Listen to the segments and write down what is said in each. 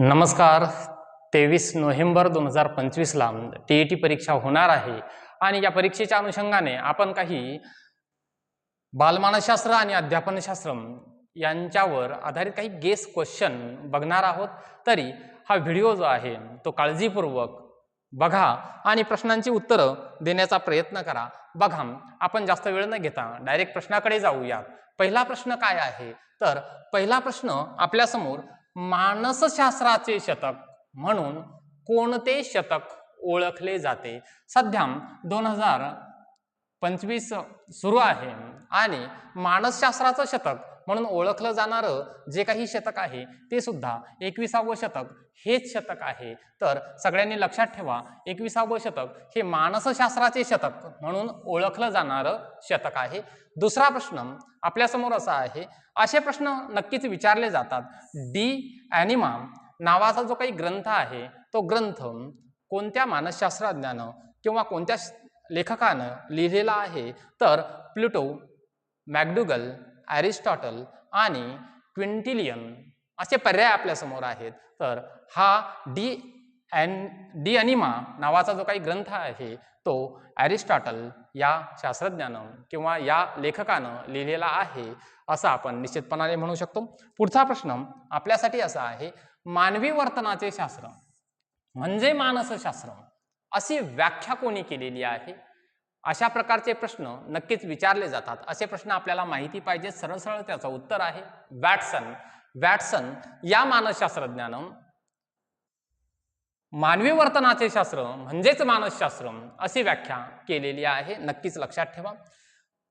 नमस्कार. तेवीस नोव्हेंबर दोन हजार पंचवीसला टी ई टी परीक्षा होणार आहे आणि या परीक्षेच्या अनुषंगाने आपण काही बालमानसशास्त्र आणि अध्यापनशास्त्र यांच्यावर आधारित काही गेस क्वेश्चन बघणार आहोत. तरी हा व्हिडिओ जो आहे तो काळजीपूर्वक बघा आणि प्रश्नांची उत्तरं देण्याचा प्रयत्न करा. बघा आपण जास्त वेळ न घेता डायरेक्ट प्रश्नाकडे जाऊया. पहिला प्रश्न काय आहे? तर पहिला प्रश्न आपल्यासमोर मानसशास्त्राचे शतक म्हणून कोणते शतक ओळखले जाते? सध्या दोन हजार पंचवीस सुरू आहे आणि मानसशास्त्राचं शतक म्हणून ओळखलं जाणारं जे काही शतक आहे ते सुद्धा एकविसावं शतक हेच शतक आहे. तर सगळ्यांनी लक्षात ठेवा एकविसावं शतक हे मानसशास्त्राचे शतक म्हणून ओळखलं जाणारं शतक आहे. दुसरा प्रश्न आपल्यासमोर असा आहे असे प्रश्न नक्कीच विचारले जातात. डी ॲनिमा नावाचा जो काही ग्रंथ आहे तो ग्रंथ कोणत्या मानसशास्त्रज्ञानं किंवा कोणत्या श- लेखकानं लिहिलेला आहे? तर प्लुटो मॅकडुगल ॲरिस्टॉटल आणि क्विंटिलियन असे पर्याय आपल्यासमोर आहेत. तर हा डी ॲन डी अनिमा नावाचा जो काही ग्रंथ आहे तो ॲरिस्टॉटल या शास्त्रज्ञानं किंवा या लेखकानं लिहिलेला आहे असं आपण निश्चितपणाने म्हणू शकतो. पुढचा प्रश्न आपल्यासाठी असा आहे मानवी वर्तनाचे शास्त्र म्हणजे मानसशास्त्र अशी व्याख्या कोणी केलेली आहे? अशा प्रकारचे प्रश्न नक्कीच विचारले जातात. असे प्रश्न आपल्याला माहिती पाहिजे. सरळ सरळ त्याचं उत्तर आहे. वॅटसन. वॅटसन या मानसशास्त्रज्ञानं मानवी वर्तनाचे शास्त्र म्हणजेच मानसशास्त्र अशी व्याख्या केलेली आहे. नक्कीच लक्षात ठेवा.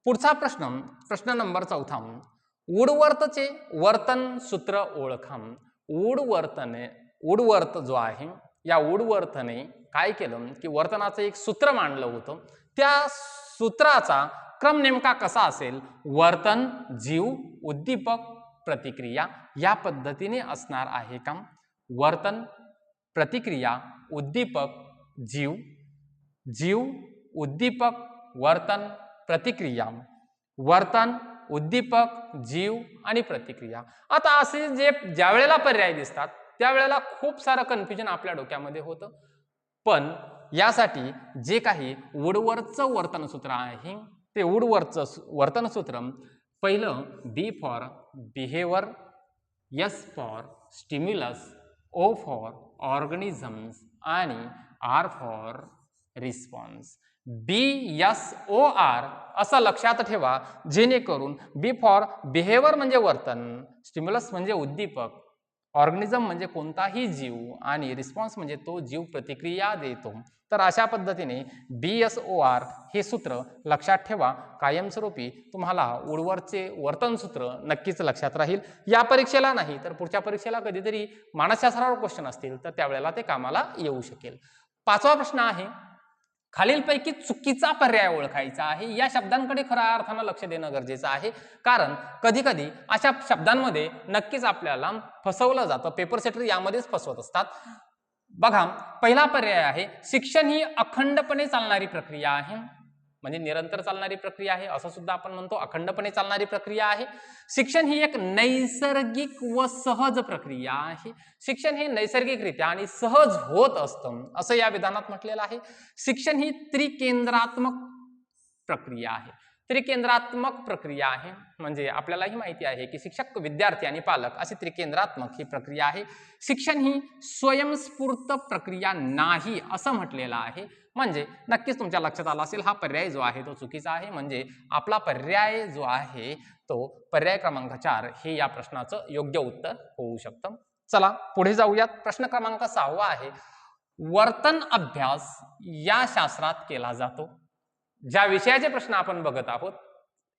पुढचा प्रश्न प्रश्न नंबर चौथा. उडवर्तचे वर्तन सूत्र ओळखा उडवर्तने उडवर्त जो आहे या उडवर्तने काय केलं? की वर्तनाचं एक सूत्र मांडलं होतं. त्या सूत्राचा क्रम नेमका कसा असेल? वर्तन जीव उद्दीपक प्रतिक्रिया या पद्धतीने असणार आहे का? वर्तन प्रतिक्रिया उद्दीपक जीव जीव उद्दीपक वर्तन प्रतिक्रिया. वर्तन उद्दीपक जीव आणि प्रतिक्रिया. आता असे जे ज्या वेळेला पर्याय दिसतात त्यावेळेला खूप सारं कन्फ्युजन आपल्या डोक्यामध्ये होतं. पण यासाठी जे काही वुडवरचं वर्तनसूत्र आहे ते वुडवरचं वर्तनसूत्र पहिलं B for behaviour S for stimulus O for organisms आणि R for response B S O R असं लक्षात ठेवा जेणेकरून बी फॉर बिहेवर म्हणजे वर्तन स्टिम्युलस म्हणजे उद्दीपक ऑर्गनिझम म्हणजे कोणताही जीव आणि रिस्पॉन्स म्हणजे तो जीव प्रतिक्रिया देतो. तर अशा पद्धतीने बी एस ओ आर हे सूत्र लक्षात ठेवा. कायमस्वरूपी तुम्हाला उडवरचे वर्तन सूत्र नक्कीच लक्षात राहील. या परीक्षेला नाही तर पुढच्या परीक्षेला कधीतरी मानसशास्त्रावर क्वेश्चन असतील तर त्यावेळेला ते कामाला येऊ शकेल. पाचवा प्रश्न आहे खालीलपैकी चुकीचा पर्याय ओळखायचा आहे. या शब्दांकडे खऱ्या अर्थानं लक्ष देणं गरजेचं आहे. कारण कधी कधी अशा शब्दांमध्ये नक्कीच आपल्याला फसवलं जातं. पेपर सेटर यामध्येच फसवत असतात. बघा पहिला पर्याय आहे शिक्षण ही अखंडपणे चालणारी प्रक्रिया आहे. म्हणजे निरंतर चालणारी प्रक्रिया आहे असं सुद्धा आपण म्हणतो अखंडपणे चालणारी प्रक्रिया आहे. शिक्षण ही एक नैसर्गिक व सहज प्रक्रिया आहे. शिक्षण हे नैसर्गिकरित्या आणि सहज होत असतं असं या विधानात म्हटलेलं आहे. शिक्षण ही त्रिकेंद्रात्मक प्रक्रिया आहे. त्रिकेंद्रात्मक प्रक्रिया आहे म्हणजे आपल्यालाही माहिती आहे की शिक्षक विद्यार्थी आणि पालक अशी त्रिकेंद्रात्मक ही प्रक्रिया आहे. शिक्षण ही स्वयंस्फूर्त प्रक्रिया नाही असं म्हटलेलं आहे. म्हणजे नक्कीच तुमच्या लक्षात आला असेल हा पर्याय जो आहे तो चुकीचा आहे. म्हणजे आपला पर्याय जो आहे तो पर्याय क्रमांक चार हे या प्रश्नाचं योग्य उत्तर होऊ शकतं. चला पुढे जाऊयात. प्रश्न क्रमांक सहावा आहे वर्तन अभ्यास या शास्त्रात केला जातो. ज्या विषयाचे प्रश्न आपण बघत आहोत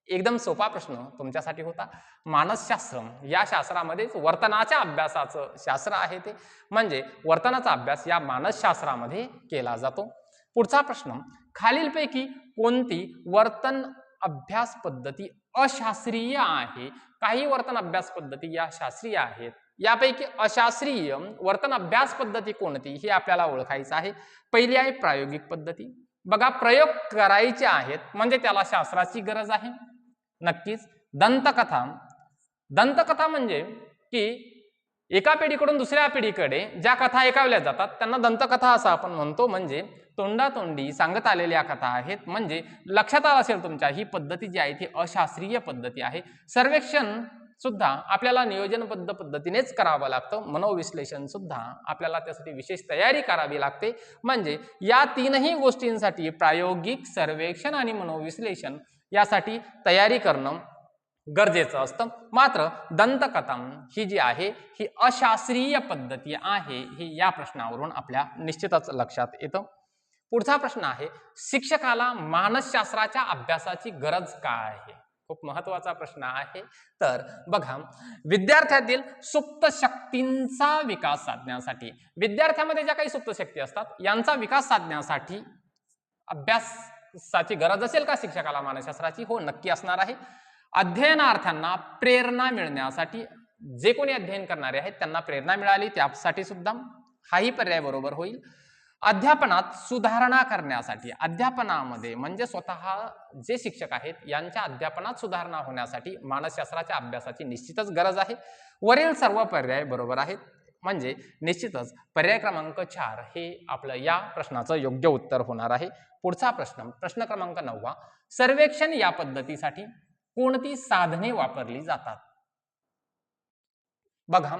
एकदम सोपा प्रश्न तुमच्यासाठी होता. मानसशास्त्र या शास्त्रामध्येच वर्तनाच्या अभ्यासाचं शास्त्र आहे ते. म्हणजे वर्तनाचा अभ्यास या मानसशास्त्रामध्ये केला जातो. पुढचा प्रश्न. खालीलपैकी कोणती वर्तन अभ्यास पद्धती अशास्त्रीय आहे? काही वर्तन अभ्यास पद्धती या शास्त्रीय आहेत. यापैकी अशास्त्रीय वर्तन अभ्यास पद्धती कोणती? हे आपल्याला ओळखायचं आहे. पहिली आहे प्रायोगिक पद्धती. बघा प्रयोग करायचे आहेत म्हणजे त्याला शास्त्राची गरज आहे. नक्कीच. दंतकथा. दंतकथा म्हणजे की एका पिढीकडून दुसऱ्या पिढीकडे ज्या कथा ऐकावल्या जातात त्यांना दंतकथा असं आपण म्हणतो. म्हणजे तोंडातोंडी सांगत आलेल्या कथा आहेत. म्हणजे लक्षात आलं असेल तुमच्या ही पद्धती जी आहे ती अशास्त्रीय पद्धती आहे. सर्वेक्षण सुद्धा आपल्याला नियोजनबद्ध पद्धतीनेच करावं लागतं. मनोविश्लेषण सुद्धा आपल्याला त्यासाठी विशेष तयारी करावी लागते. म्हणजे या तीनही गोष्टींसाठी प्रायोगिक सर्वेक्षण आणि मनोविश्लेषण यासाठी तयारी करणं गरजेचं असतं. मात्र दंतकथा ही जी आहे ही अशास्त्रीय पद्धती आहे ही या प्रश्नावरून आपल्या निश्चितच लक्षात येतं. पुढचा प्रश्न आहे शिक्षकाला मानसशास्त्राच्या अभ्यासाची गरज काय आहे? खूप महत्त्वाचा प्रश्न आहे. तर बघा विद्यार्थ्यातील सुप्त शक्तींचा विकास साधण्यासाठी विद्यार्थ्यामध्ये ज्या काही सुप्त शक्ती असतात यांचा विकास साधण्यासाठी अभ्यासाची गरज असेल का शिक्षकाला मानसशास्त्राची? हो नक्की असणार आहे. अध्ययनार्थ्यांना प्रेरणा मिळण्यासाठी जे कोणी अध्ययन करणारे आहेत त्यांना प्रेरणा मिळाली त्यासाठी सुद्धा हाही पर्याय बरोबर होईल. अध्यापनात सुधारणा करण्यासाठी अध्यापनामध्ये म्हणजे स्वतः जे शिक्षक आहेत यांच्या अध्यापनात सुधारणा होण्यासाठी मानसशास्त्राच्या अभ्यासाची निश्चितच गरज आहे. वरील सर्व पर्याय बरोबर आहेत. म्हणजे निश्चितच पर्याय क्रमांक चार हे आपलं या प्रश्नाचं योग्य उत्तर होणार आहे. पुढचा प्रश्न प्रश्न क्रमांक नववा सर्वेक्षण या पद्धतीसाठी कोणती साधने वापरली जातात? बघा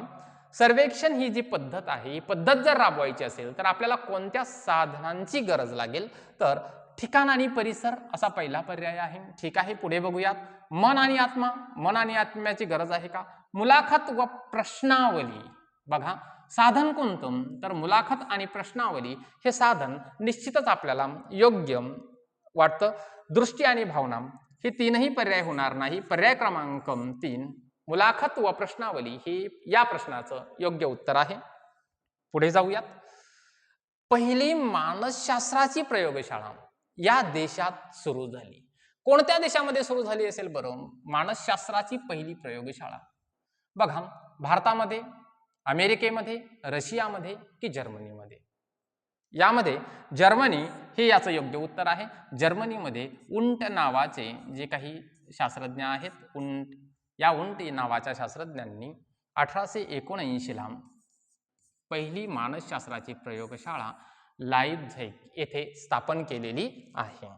सर्वेक्षण ही जी पद्धत आहे ही पद्धत जर राबवायची असेल तर आपल्याला कोणत्या साधनांची गरज लागेल? तर ठिकाण आणि परिसर असा पहिला पर्याय आहे. ठीक आहे पुढे बघूयात. मन आणि आत्मा. मन आणि आत्म्याची गरज आहे का? मुलाखत व प्रश्नावली. बघा साधन कोणतं? तर मुलाखत आणि प्रश्नावली हे साधन निश्चितच आपल्याला योग्य वाटतं. दृष्टी आणि भावना. हे तीनही पर्याय होणार नाही. पर्याय क्रमांक तीन मुलाखत व प्रश्नावली हे या प्रश्नाचं योग्य उत्तर आहे. पुढे जाऊयात. पहिली मानसशास्त्राची प्रयोगशाळा या देशात सुरू झाली. कोणत्या देशामध्ये सुरू झाली असेल बरं? मानसशास्त्राची पहिली प्रयोगशाळा. बघा भारतामध्ये अमेरिकेमध्ये रशियामध्ये की जर्मनीमध्ये? यामध्ये जर्मनी हे याचं योग्य उत्तर आहे. जर्मनीमध्ये उंट नावाचे जे काही शास्त्रज्ञ आहेत उंट या उंटी नावाच्या शास्त्रज्ञांनी अठराशे एकोणऐंशीला पहिली मानसशास्त्राची प्रयोगशाळा लाईव्ह येथे स्थापन केलेली आहे.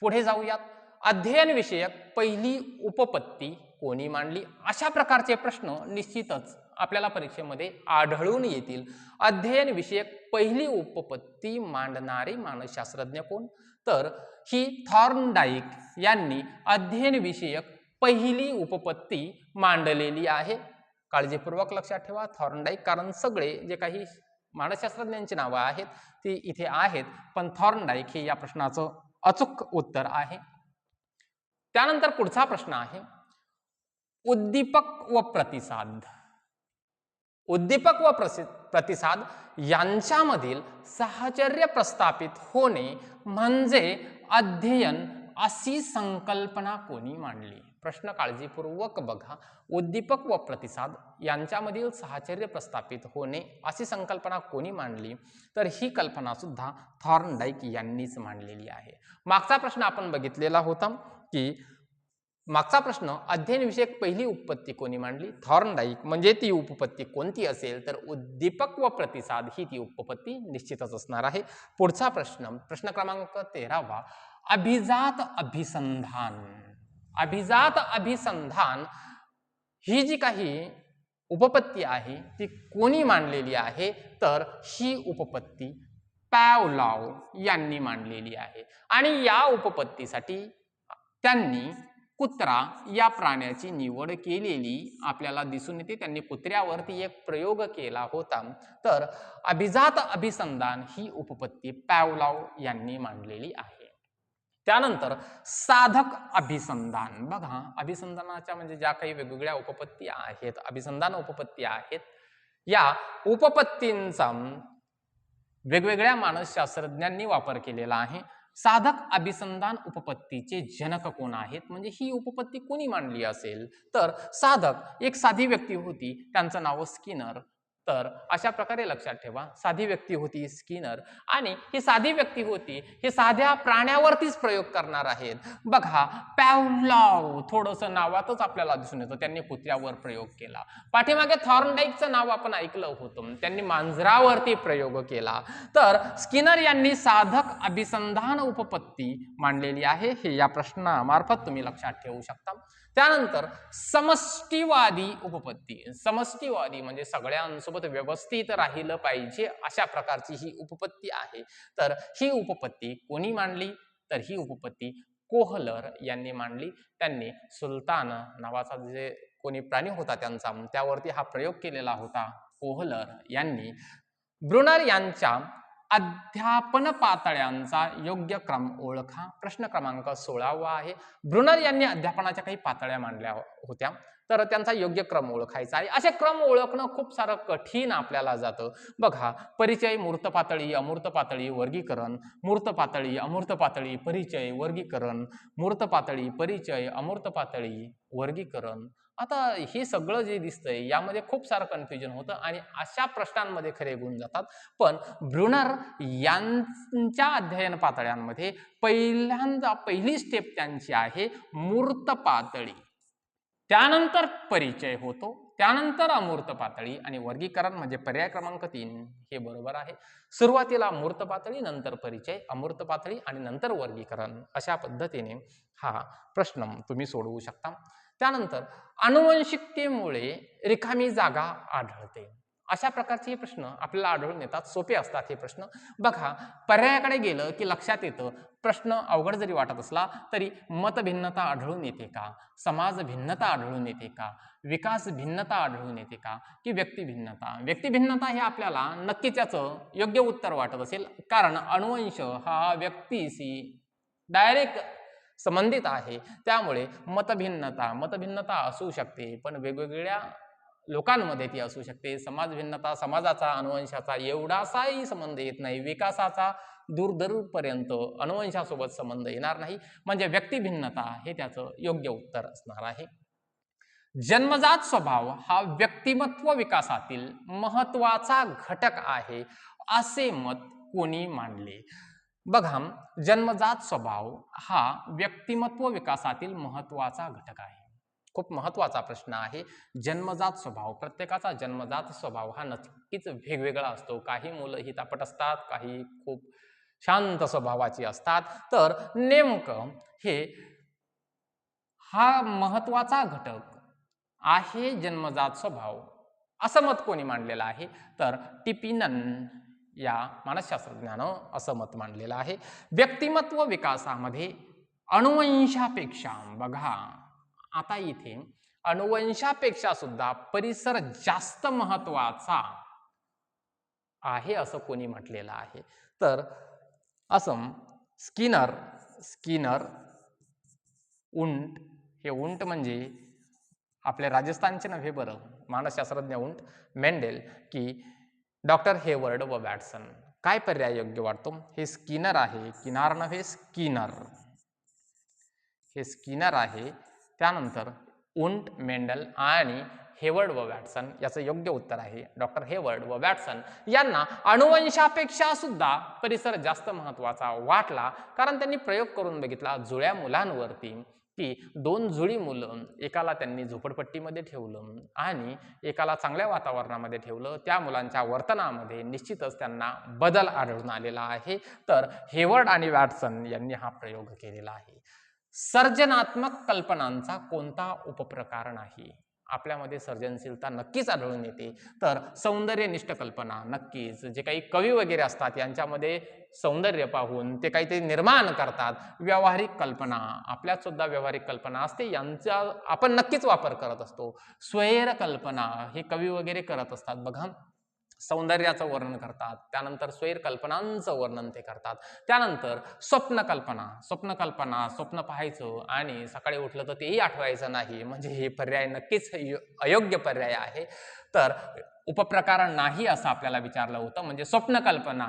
पुढे जाऊयात. अध्ययन विषयक पहिली उपपत्ती कोणी मांडली? अशा प्रकारचे प्रश्न निश्चितच आपल्याला परीक्षेमध्ये आढळून येतील. अध्ययन विषयक पहिली उपपत्ती मांडणारे मानसशास्त्रज्ञ कोण? तर ही थॉर्नडाईक यांनी अध्ययन विषयक पहिली उपपत्ती मांडलेली आहे. काळजीपूर्वक लक्षात ठेवा. थॉर्नडाईक कारण सगळे जे काही मानसशास्त्रज्ञांची नावं आहेत ती इथे आहेत पण थॉर्नडाईक हे या प्रश्नाचं अचूक उत्तर आहे. त्यानंतर पुढचा प्रश्न आहे. उद्दीपक व प्रतिसाद. उद्दीपक व प्रसि प्रतिसाद यांच्यामधील साहचर्य प्रस्थापित होणे म्हणजे अध्ययन अशी संकल्पना कोणी मांडली? प्रश्न काळजीपूर्वक बघा. उद्दीपक व प्रतिसाद यांच्यामधील साहचर्य प्रस्थापित होणे अशी संकल्पना कोणी मांडली? तर ही कल्पना सुद्धा थॉर्नडाईक यांनीच मांडलेली आहे. मागचा प्रश्न आपण बघितलेला होता की मागचा प्रश्न अध्ययनविषयक पहिली उपपत्ती कोणी मांडली? थॉर्नडाईक म्हणजे ती उपपत्ती कोणती असेल? तर उद्दीपक व प्रतिसाद ही ती उपपत्ती निश्चितच असणार आहे. पुढचा प्रश्न प्रश्न क्रमांक तेरावा. अभिजात अभिसंधान. अभिजात अभिसंधान ही जी काही उपपत्ती आहे ती कोणी मांडलेली आहे तर ही उपपत्ती पॅवलाव यांनी मांडलेली आहे. आणि या उपपत्तीसाठी त्यांनी कुत्रा या प्राण्याची निवड केलेली आपल्याला दिसून येते. त्यांनी कुत्र्यावरती एक प्रयोग केला होता. तर अभिजात अभिसंधान ही उपपत्ती पॅवलाव यांनी मांडलेली आहे. त्यानंतर साधक अभिसंधान. बघा अभिसंधानाच्या म्हणजे ज्या काही वेगवेगळ्या उपपत्ती आहेत अभिसंधान उपपत्ती आहेत या उपपत्तींचा वेगवेगळ्या मानसशास्त्रज्ञांनी वापर केलेला आहे. साधक अभिसंधान उपपत्तीचे जनक कोण आहेत? म्हणजे ही उपपत्ती कोणी मांडली असेल? तर साधक एक साधी व्यक्ती होती त्यांचं नाव स्किनर. तर अशा प्रकारे लक्षात ठेवा. साधी व्यक्ती होती स्किनर आणि ही साधी व्यक्ती होती हे साध्या प्राण्यावरतीच प्रयोग करणार आहेत. बघा पॅवलाव थोडंसं नावातच आपल्याला दिसून येतं. त्यांनी कुत्र्यावर प्रयोग केला. पाठीमागे थॉर्नडाईकचं नाव आपण ऐकलं होतं. त्यांनी मांजरावरती प्रयोग केला. तर स्किनर यांनी साधक अभिसंधान उपपत्ती मांडलेली आहे. हे या प्रश्नामार्फत तुम्ही लक्षात ठेवू शकता. त्यानंतर समष्टीवादी उपपत्ती. समष्टीवादी म्हणजे सगळ्यांसोबत व्यवस्थित राहिलं पाहिजे अशा प्रकारची ही उपपत्ती आहे. तर ही उपपत्ती कोणी मांडली? तर ही उपपत्ती कोहलर यांनी मांडली. त्यांनी सुलतान नावाचा जे कोणी प्राणी होता त्यांचा त्यावरती हा प्रयोग केलेला होता. कोहलर यांनी ब्रुनर यांच्या अध्यापन पातळ्यांचा योग्य क्रम ओळखा. प्रश्न क्रमांक सोळावा आहे. ब्रुनर यांनी अध्यापनाच्या काही पातळ्या मांडल्या होत्या. तर त्यांचा योग्य क्रम ओळखायचा आहे. असे क्रम ओळखणं खूप सारं कठीण आपल्याला जातं. बघा परिचय मूर्त पातळी अमूर्त पातळी वर्गीकरण. मूर्त पातळी अमूर्त पातळी परिचय वर्गीकरण. मूर्त पातळी परिचय अमूर्त पातळी वर्गीकरण. आता हे सगळं जे दिसतंय यामध्ये खूप सारं कन्फ्युजन होतं आणि अशा प्रश्नांमध्ये खरे गुण जातात. पण ब्रुनर यांच्या अध्ययन पातळ्यांमध्ये पहिल्यांदा पहिली स्टेप त्यांची आहे मूर्त पातळी. त्यानंतर परिचय होतो त्यानंतर अमूर्त पातळी आणि वर्गीकरण म्हणजे पर्याय क्रमांक तीन हे बरोबर आहे. सुरुवातीला मूर्त पातळी नंतर परिचय अमूर्त पातळी आणि नंतर वर्गीकरण अशा पद्धतीने हा प्रश्न तुम्ही सोडवू शकता. त्यानंतर अनुवंशिकतेमुळे रिकामी जागा आढळते. अशा प्रकारचे हे प्रश्न आपल्याला आढळून येतात. सोपे असतात हे प्रश्न. बघा पर्यायाकडे गेलं की लक्षात येतं. प्रश्न अवघड जरी वाटत असला तरी मतभिन्नता आढळून येते का? समाज भिन्नता आढळून येते का? विकास भिन्नता आढळून येते का? की व्यक्तिभिन्नता भिन्नता? भिन्नता हे आपल्याला नक्कीच याचं योग्य उत्तर वाटत असेल. कारण अनुवंश हा व्यक्तीशी डायरेक्ट संबंधित आहे. त्यामुळे मतभिन्नता मतभिन्नता असू शकते पण वेगवेगळ्या लोकांमध्ये ती असू शकते. समाज भिन्नता समाजाचा अनुवंशाचा एवढासाही संबंध येत नाही. विकासाचा दूरदूरपर्यंत अनुवंशासोबत संबंध येणार नाही. म्हणजे व्यक्तिभिन्नता हे त्याचं योग्य उत्तर असणार आहे. जन्मजात स्वभाव हा व्यक्तिमत्व विकासातील महत्त्वाचा घटक आहे असे मत कोणी मांडले? बघा जन्मजात स्वभाव हा व्यक्तिमत्व विकासातील महत्त्वाचा घटक आहे. खूप महत्त्वाचा प्रश्न आहे. जन्मजात स्वभाव प्रत्येकाचा जन्मजात स्वभाव हा नक्कीच वेगवेगळा असतो. काही मुलं ही तापट असतात काही खूप शांत स्वभावाची असतात. तर नेमकं हे हा महत्त्वाचा घटक आहे जन्मजात स्वभाव? असं मत कोणी मांडलेलं आहे? तर टिपिनन या मानसशास्त्रज्ञानं असं मत मांडलेलं आहे. व्यक्तिमत्व विकासामध्ये अनुवंशापेक्षा बघा. आता इथे अणुवंशापेक्षा सुद्धा परिसर जास्त महत्त्वाचा आहे असं कोणी म्हटलेलं आहे. तर असं स्किनर स्किनर उंट हे उंट म्हणजे आपल्या राजस्थानचे नव्हे बरं मानसशास्त्रज्ञ उंट मेंडेल की डॉक्टर हेवर्ड व वॅटसन काय पर्याय योग्य वाटतो? हे स्किनर आहे किनार नव्हे स्किनर. हे स्किनर आहे त्यानंतर उंट मेंडल आणि हेवर्ड व वॅटसन याचं योग्य उत्तर आहे डॉक्टर हेवर्ड व वॅटसन. यांना अणुवंशापेक्षा सुद्धा परिसर जास्त महत्त्वाचा वाटला कारण त्यांनी प्रयोग करून बघितला जुळ्या मुलांवरती. की दोन जुळी मुलं एकाला त्यांनी झोपडपट्टीमध्ये ठेवलं आणि एकाला चांगल्या वातावरणामध्ये ठेवलं. त्या मुलांच्या वर्तनामध्ये निश्चितच त्यांना बदल आढळून आलेला आहे. तर हेवर्ड आणि वॅटसन यांनी हा प्रयोग केलेला आहे. सर्जनात्मक कल्पनांचा कोणता उपप्रकार नाही? आपल्यामध्ये सर्जनशीलता नक्कीच आढळून येते. तर सौंदर्यनिष्ठ कल्पना नक्कीच जे काही कवी वगैरे असतात यांच्यामध्ये सौंदर्य पाहून ते काहीतरी निर्माण करतात. व्यावहारिक कल्पना आपल्यात सुद्धा व्यावहारिक कल्पना असते यांचा आपण नक्कीच वापर करत असतो. स्वैर कल्पना हे कवी वगैरे करत असतात. बघा. सौंदर्याचं वर्णन करतात त्यानंतर स्वैर कल्पनांचं वर्णन ते करतात. त्यानंतर स्वप्न कल्पना स्वप्न कल्पना स्वप्न पाहायचं आणि सकाळी उठलं तर तेही आठवायचं नाही म्हणजे हे पर्याय नक्कीच यो- अयोग्य पर्याय आहे. तर उपप्रकार नाही असं आपल्याला विचारलं होतं म्हणजे स्वप्न कल्पना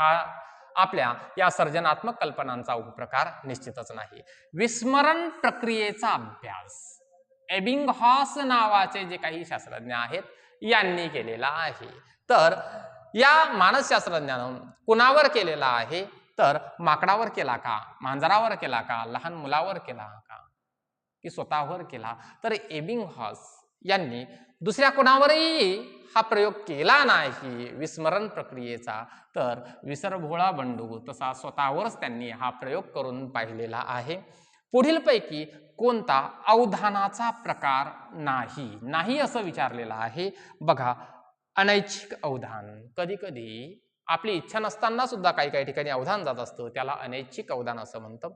हा आपल्या या सर्जनात्मक कल्पनांचा उपप्रकार निश्चितच नाही. विस्मरण प्रक्रियेचा अभ्यास. एबिंगहॉस नावाचे जे काही शास्त्रज्ञ आहेत यांनी केलेला आहे. तर या मानसशास्त्रज्ञानं कुणावर केलेला आहे? तर माकडावर केला का? मांजरावर केला का? लहान मुलावर केला का? की स्वतःवर केला? तर एबिंगहॉस यांनी दुसऱ्या कोणावरही हा प्रयोग केला नाही. विस्मरण प्रक्रियेचा. तर विसरभोळा बंडू तसा स्वतःवरच त्यांनी हा प्रयोग करून पाहिलेला आहे. पुढीलपैकी कोणता अवधानाचा प्रकार नाही? नाही असं विचारलेलं आहे. बघा अनैच्छिक अवधान. कधी कधी आपली इच्छा नसताना सुद्धा काही काही ठिकाणी अवधान जात असतं. त्याला अनैच्छिक अवधान असं म्हणतं.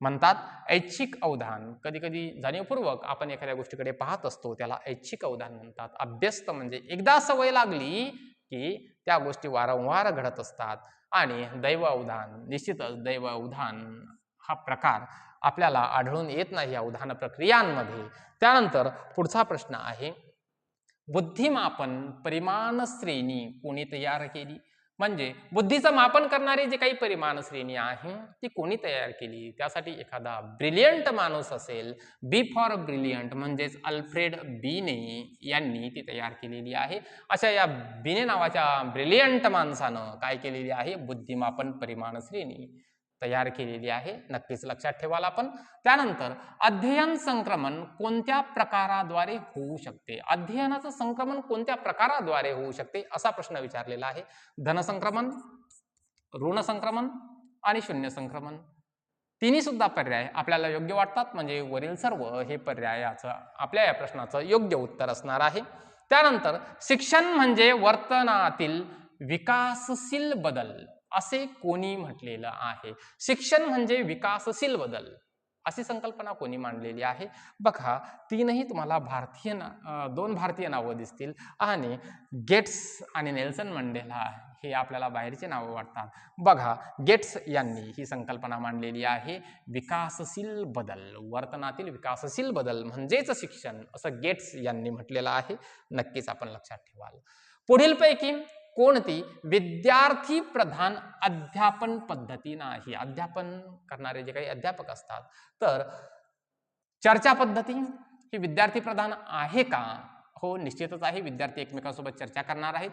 म्हणतात ऐच्छिक अवधान. कधी कधी जाणीवपूर्वक आपण एखाद्या गोष्टीकडे पाहत असतो. त्याला ऐच्छिक अवधान म्हणतात. अभ्यस्त म्हणजे एकदा सवय लागली की त्या गोष्टी वारंवार घडत असतात. आणि दैव अवधान निश्चितच दैव अवधान हा प्रकार आपल्याला आढळून येत नाही या उदाहरण प्रक्रियांमध्ये. त्यानंतर पुढचा प्रश्न आहे बुद्धिमापन परिमाण श्रेणी कोणी तयार केली? म्हणजे बुद्धीचं मापन करणारी जे काही परिमाण श्रेणी आहे ती कोणी तयार केली? त्यासाठी एखादा ब्रिलियंट माणूस असेल बी फॉर ब्रिलियंट म्हणजेच अल्फ्रेड बीने यांनी ती तयार केलेली आहे. अशा या बीने नावाच्या ब्रिलियंट माणसानं काय केलेली आहे? बुद्धिमापन परिमाण श्रेणी. तयार केलेली आहे. नक्कीच लक्षात ठेवाल आपण. त्यानंतर अध्ययन संक्रमण कोणत्या प्रकाराद्वारे होऊ शकते? अध्ययनाचं संक्रमण कोणत्या प्रकाराद्वारे होऊ शकते? असा प्रश्न विचारलेला आहे. धनसंक्रमण ऋण संक्रमण आणि शून्य संक्रमण. तिन्ही सुद्धा पर्याय आपल्याला योग्य वाटतात. म्हणजे वरील सर्व हे पर्यायाचं आपल्या या प्रश्नाचं योग्य उत्तर असणार आहे. त्यानंतर शिक्षण म्हणजे वर्तनातील विकासशील बदल. असे कोणी म्हटलेलं आहे. शिक्षण म्हणजे विकासशील बदल. अशी संकल्पना कोणी मांडलेली आहे? बघा तीनही तुम्हाला भारतीय ना दोन भारतीय नावं दिसतील. आणि गेट्स आणि नेल्सन मंडेला हे आपल्याला बाहेरचे नावं वाटतात. बघा गेट्स यांनी ही संकल्पना मांडलेली आहे. विकासशील बदल. वर्तनातील विकासशील बदल म्हणजेच शिक्षण असं गेट्स यांनी म्हटलेलं आहे. नक्कीच आपण लक्षात ठेवाल. पुढीलपैकी कोणती? विद्यार्थी प्रधान अध्यापन पद्धती नाही. अध्यापन करणारे जे काही अध्यापक असतात तर चर्चा पद्धती ही विद्यार्थी प्रधान आहे का? हो निश्चितच आहे. विद्यार्थी एकमेकांसोबत चर्चा करणार आहेत.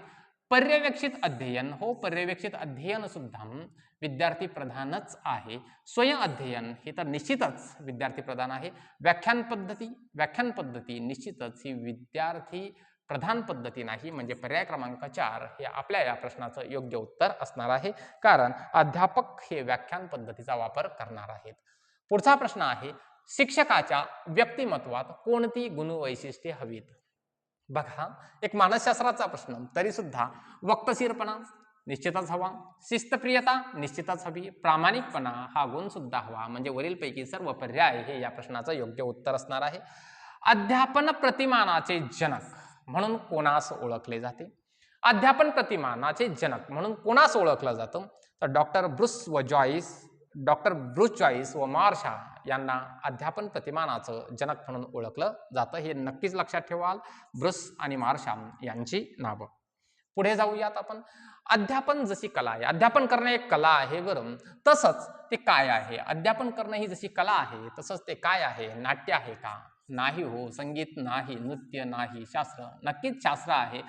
पर्यवेक्षित अध्ययन हो पर्यवेक्षित अध्ययन सुद्धा विद्यार्थी प्रधानच आहे. स्वयं अध्ययन हे तर निश्चितच विद्यार्थी प्रधान आहे. व्याख्यान पद्धती व्याख्यान पद्धती निश्चितच ही विद्यार्थी प्रधान पद्धती नाही म्हणजे पर्याय क्रमांक चार हे आपल्या या प्रश्नाचं योग्य उत्तर असणार आहे. कारण अध्यापक हे व्याख्यान पद्धतीचा वापर करणार आहेत. पुढचा प्रश्न आहे शिक्षकाच्या व्यक्तिमत्वात कोणती गुणवैशिष्ट्ये हवीत? बघा एक मानसशास्त्राचा प्रश्न तरी सुद्धा वक्तशीरपणा निश्चितच हवा शिस्तप्रियता निश्चितच हवी प्रामाणिकपणा हा गुण सुद्धा हवा म्हणजे वरीलपैकी सर्व पर्याय हे या प्रश्नाचं योग्य उत्तर असणार आहे. अध्यापन प्रतिमानाचे जनक म्हणून कोणास ओळखले जाते? अध्यापन प्रतिमानाचे जनक म्हणून कोणास ओळखलं जातं? तर डॉक्टर ब्रुस व जॉईस डॉक्टर ब्रुस जॉईस व मार्शा यांना अध्यापन प्रतिमानाचं जनक म्हणून ओळखलं जातं. हे नक्कीच लक्षात ठेवाल. ब्रुस आणि मार्शा यांची नावं. पुढे जाऊयात आपण. अध्यापन जशी कला आहे अध्यापन करणं एक कला आहे बरं तसंच ते काय आहे? अध्यापन करणं ही जशी कला आहे तसंच ते काय आहे? नाट्य आहे का? नाही हो संगीत नाही नृत्य नाही शास्त्र नक्कीच शास्त्र आहे.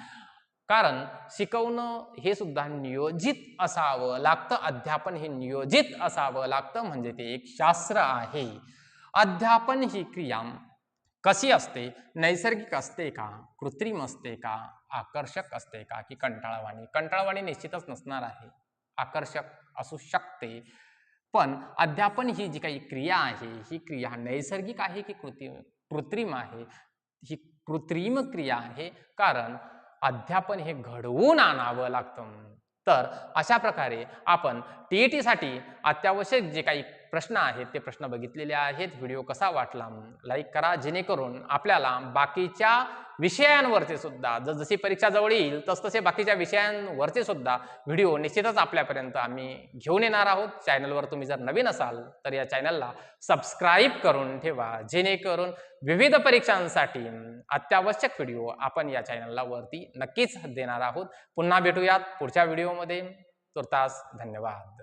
कारण शिकवणं हे सुद्धा नियोजित असावं लागतं अध्यापन हे नियोजित असावं लागतं म्हणजे ते एक शास्त्र आहे. अध्यापन ही क्रिया कशी असते? नैसर्गिक असते का? कृत्रिम असते का? आकर्षक असते का? की कंटाळवाणी? कंटाळवाणी निश्चितच नसणार आहे. आकर्षक असू शकते. पण अध्यापन ही जी काही क्रिया आहे ही क्रिया नैसर्गिक आहे की कृत्रिम? कृत्रिम आहे. ही कृत्रिम क्रिया आहे. कारण अध्यापन हे घडवून आणावं लागतं तर अशा प्रकारे आपण टी साठी टीसाठी अत्यावश्यक जे काही प्रश्न आहेत ते प्रश्न बघितलेले आहेत. व्हिडिओ कसा वाटला लाईक करा जेणेकरून आपल्याला बाकीच्या विषयांवरचे सुद्धा जसजशी परीक्षा जवळ येईल तसतसे बाकीच्या विषयांवरचे सुद्धा व्हिडिओ निश्चितच आपल्यापर्यंत आम्ही घेऊन येणार आहोत. चॅनलवर तुम्ही जर नवीन असाल तर या चॅनलला सबस्क्राईब करून ठेवा. जेणेकरून विविध परीक्षांसाठी अत्यावश्यक व्हिडिओ आपण या चॅनलला वरती नक्कीच देणार आहोत. पुन्हा भेटूयात पुढच्या व्हिडिओमध्ये. तुर्तास धन्यवाद.